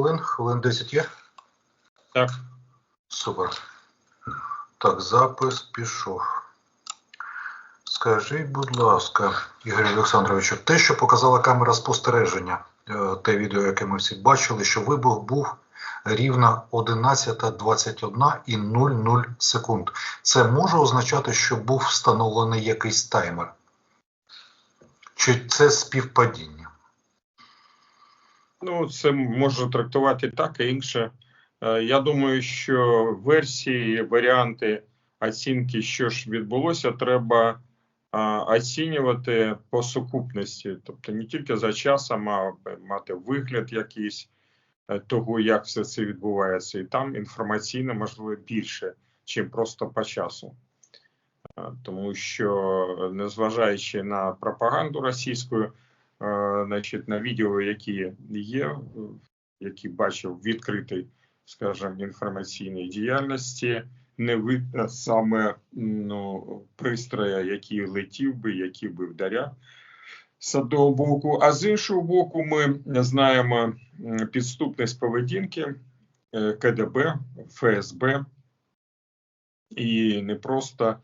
хвилин? Хвилин 10 є? Так, Супер. Так, запис пішов. Скажіть, будь ласка, Ігор Олександровичу, те, що показала камера спостереження, е, те відео, яке ми всі бачили, що вибух був рівно 11.21 і 00 секунд. Це може означати, що був встановлений якийсь таймер? Чи це співпадіння? Ну це можна трактувати так і інше. Е, Я думаю, що версії, варіанти оцінки, що ж відбулося, треба оцінювати по сукупності, тобто не тільки за часом, а мати вигляд якийсь е, того, як все це відбувається, і там інформаційно можливо більше, чим просто по часу. Е, Тому що, незважаючи на пропаганду російську, е, значить, на відео, які є, які бачив в відкритій, скажімо, інформаційній діяльності, не видно саме ну, пристроя, який летів би, який би вдаряв з одного боку. А з іншого боку, ми знаємо підступність поведінки е, КДБ, ФСБ, і не просто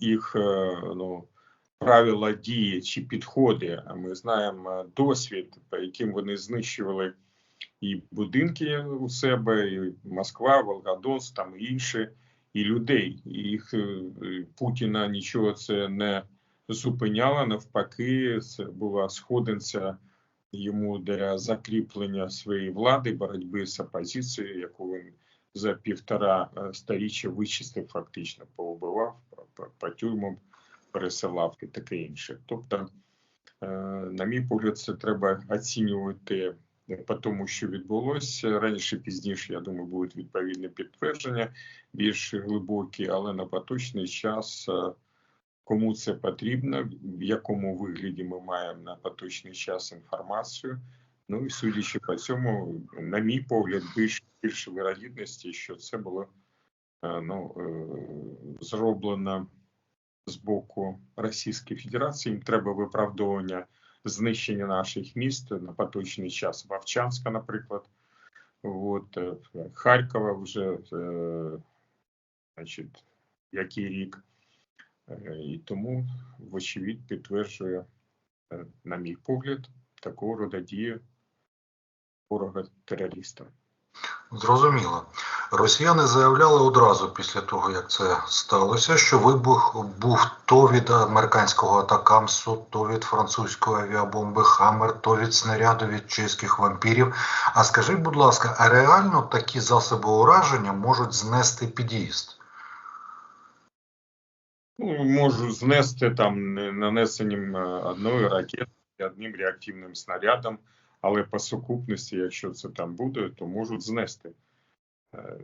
їх е, ну, правила дії чи підходи. А ми знаємо досвід, по яким вони знищували і будинки у себе, і Москва, Волгодонськ, там і інші, і людей. І їх е, Путіна нічого це не зупиняло. Навпаки, це була сходинця йому для закріплення своєї влади, боротьби з опозицією, яку він за півтора е, сторіччя вичистив, фактично поубивав, по- по- по тюрмам пересилав і таке інше. Тобто, е, на мій погляд, це треба оцінювати е, по тому, що відбулося раніше, пізніше, я думаю, будуть відповідні підтвердження більш глибокі, але на поточний час. е, Кому це потрібно, в якому вигляді ми маємо на поточний час інформацію. Ну і судячи по цьому, на мій погляд, більш більше вирогідності, що це було ну, зроблено з боку Російської Федерації. Їм треба виправдовування знищення наших міст на поточний час Вовчанська, наприклад, от, е, Харкова вже, е, значить, який рік. Е, І тому, вочевидь, підтверджує, на мій погляд, такого роду дії ворога терориста. Зрозуміло. Росіяни заявляли одразу після того, як це сталося, що вибух був то від американського атакамсу, то від французької авіабомби Хаммер, то від снаряду від чеських вампірів. А скажіть, будь ласка, а реально такі засоби ураження можуть знести під'їзд? Ну, можу знести там не- нанесенням е, одної ракети, одним реактивним снарядом, але по сукупності, якщо це там буде, то можуть знести. Е,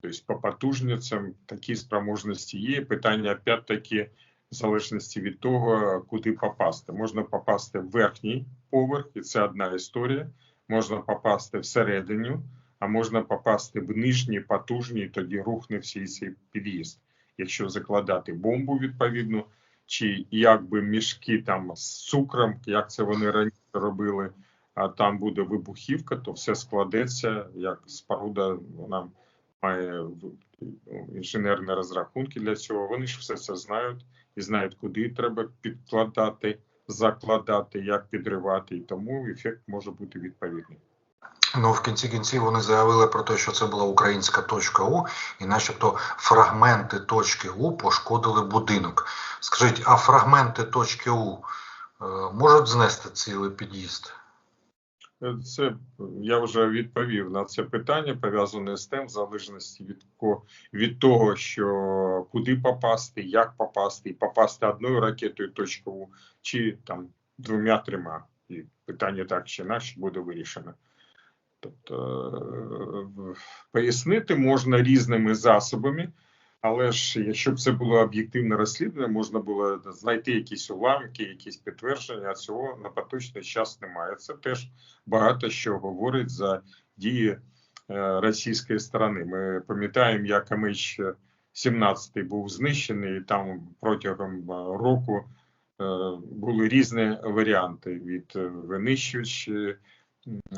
Тобто по потужностям такі спроможності є. Питання опять-таки в залежності від того, куди попасти. Можна попасти в верхній поверх, і це одна історія. Можна попасти всередину, а можна попасти в нижній потужній, тоді рухне всій цей під'їзд якщо закладати бомбу відповідно, чи якби мішки там з цукром, як це вони раніше робили, а там буде вибухівка, то все складеться, як споруда, вона має ну, інженерні розрахунки для цього. Вони ж все це знають і знають, куди треба підкладати, закладати, як підривати, і тому ефект може бути відповідний. Ну, в кінці кінців вони заявили про те, що це була українська точка У, і начебто фрагменти точки У пошкодили будинок. Скажіть, а фрагменти точки У е, можуть знести цілий під'їзд? Це я вже відповів на це питання, пов'язане з тим, в залежності від від того, що куди попасти, як попасти, попасти одною ракетою точкову, чи там двома-трьома. І питання так чи інакше буде вирішено. Тобто е, пояснити можна різними засобами, але ж якщо б це було об'єктивне розслідування, можна було знайти якісь уламки, якісь підтвердження. А цього на поточний час немає. Це теж багато що говорить за дії е, російської сторони. Ми пам'ятаємо, як МН-17 був знищений, і там протягом е, року е, були різні варіанти від винищувачів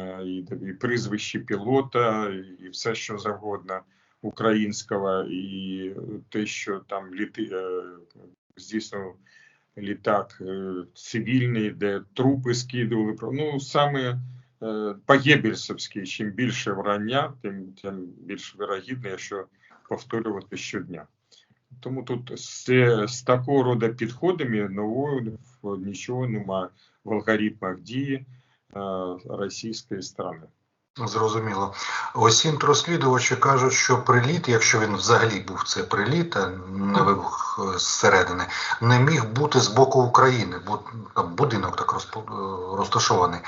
е, і, і прізвище пілота, і все, що завгодно українського, і те, що там літи, е, здійснив літак е, цивільний, де трупи скидували. Ну, саме е, по-геббельсовськи, чим більше врання, тим, тим більш вирогідно, якщо повторювати щодня. Тому тут з, з такого роду підходами нового нічого немає в алгоритмах дії російської сторони. Зрозуміло. Осінь розслідувачі кажуть, що приліт, якщо він взагалі був це приліт, а не вибух е, зсередини, не міг бути з боку України, бо там будинок так е, розташований.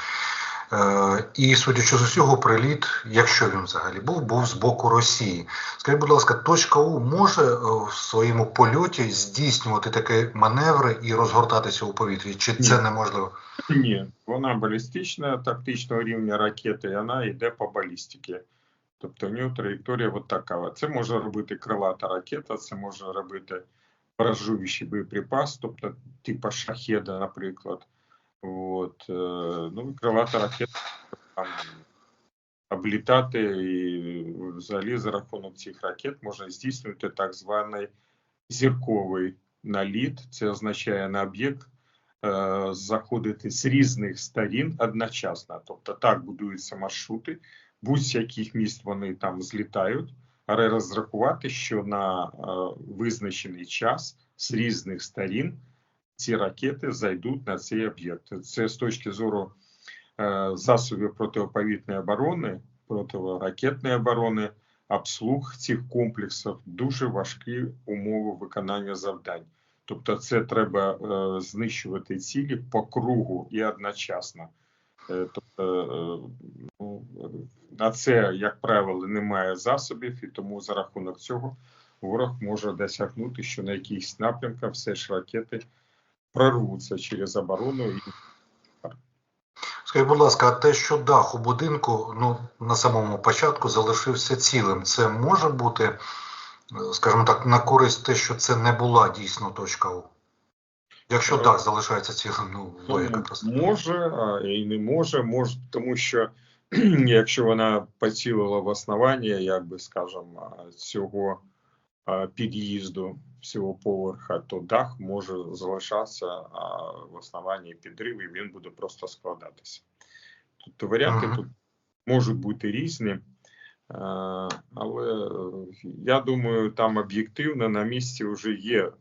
Е, І судячи з усього, приліт, якщо він взагалі був, був з боку Росії. Скажіть, будь ласка, точка У може е, в своєму польоті здійснювати такі маневри і розгортатися у повітрі? Чи це Ні. неможливо? Ні, вона балістична, тактичного рівня ракети, і вона йде по балістиці. Тобто у нього траєкторія от така. Це може робити крилата ракета, це може робити поражуючий боєприпас, тобто типа шахеда, наприклад. От, е, ну, крилата ракета там, облітати і взагалі за рахунок цих ракет можна здійснювати так званий зірковий наліт. Це означає на об'єкт е, заходити з різних сторін одночасно. Тобто так будуються маршрути, будь-з яких міст вони там злітають, але розрахувати, що на е, визначений час з різних сторін ці ракети зайдуть на цей об'єкт. Це з точки зору е, засобів протиповітряної оборони, протиракетної оборони, обслуг цих комплексів дуже важкі умови виконання завдань. Тобто, це треба е, знищувати цілі по кругу і одночасно. Е, тобто, ну, на це, як правило, немає засобів, і тому за рахунок цього ворог може досягнути, що на якихось напрямках все ж ракети прорвуться через оборону і Скажіть, будь ласка, а те, що дах у будинку ну, на самому початку залишився цілим, це може бути, е, скажімо так, на користь те, що це не була дійсно точка У? Якщо Е, дах залишається цілим, ну, Ну, логіка просто. може, а і не може, може, тому що якщо вона поцілила в основання, як би скажемо, цього під'їзду, всього поверха, то дах може залишатися в основанні підриву, і він буде просто складатися. Тобто варіанти Ага. тут можуть бути різні. Е, Але е, я думаю, там об'єктивно на місці вже є е,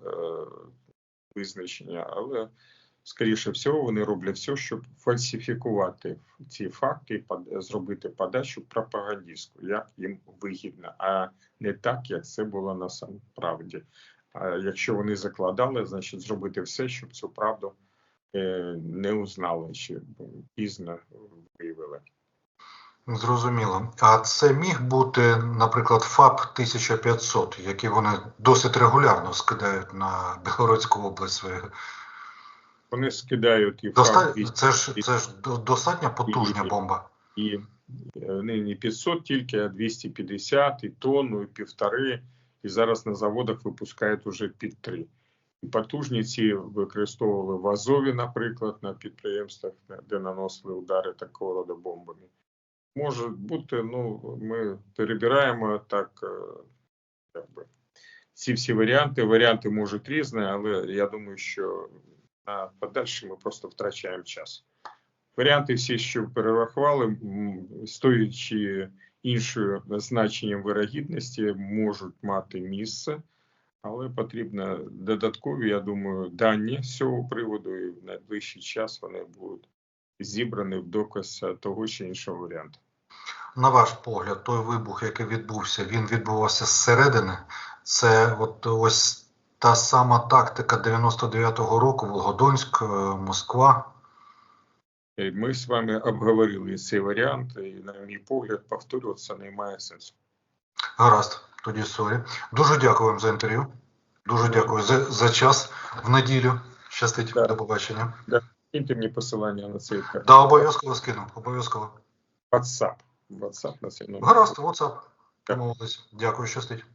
визначення, але скоріше всього, вони роблять все, щоб фальсифікувати ці факти, зробити подачу пропагандистську, як їм вигідно, а не так, як це було насправді. А якщо вони закладали, значить зробити все, щоб цю правду е, не узнали чи пізно виявили. Зрозуміло. А це міг бути, наприклад, ФАП 1500, який вони досить регулярно скидають на Білгородську область свою. Вони скидають і Доста... факт Це ж це ж до- достатньо потужна бомба. і е, не, не 500 тільки, а 250, і тонну, і півтори. І зараз на заводах випускають уже під три. І потужні ці використовували в Азові, наприклад, на підприємствах, де наносили удари такого роду бомбами. Може бути, ну, ми перебираємо так, е, якби, ці всі варіанти. Варіанти можуть різні, але я думаю, що на подальше ми просто втрачаємо час. Варіанти всі, що перерахували, м, з тою чи іншою значенням вирогідності, можуть мати місце, але потрібно додаткові, я думаю, дані з цього приводу, і в найближчий час вони будуть зібрані в доказ того чи іншого варіанту. На ваш погляд, той вибух, який відбувся, він відбувався зсередини. Це от ось та сама тактика 99-го року, Волгодонськ, е, Москва. Ми з вами обговорили цей варіант, і, на мій погляд, повторюватися немає сенсу. Гаразд, тоді сорі. Дуже дякую вам за інтерв'ю. Дуже дякую за, за час в неділю. Щастить, Да. до побачення. Киньте мені посилання на цей Да, обов'язково скину, обов'язково. WhatsApp. WhatsApp на цей номер. Гаразд, WhatsApp. Домовились. Дякую, щастить.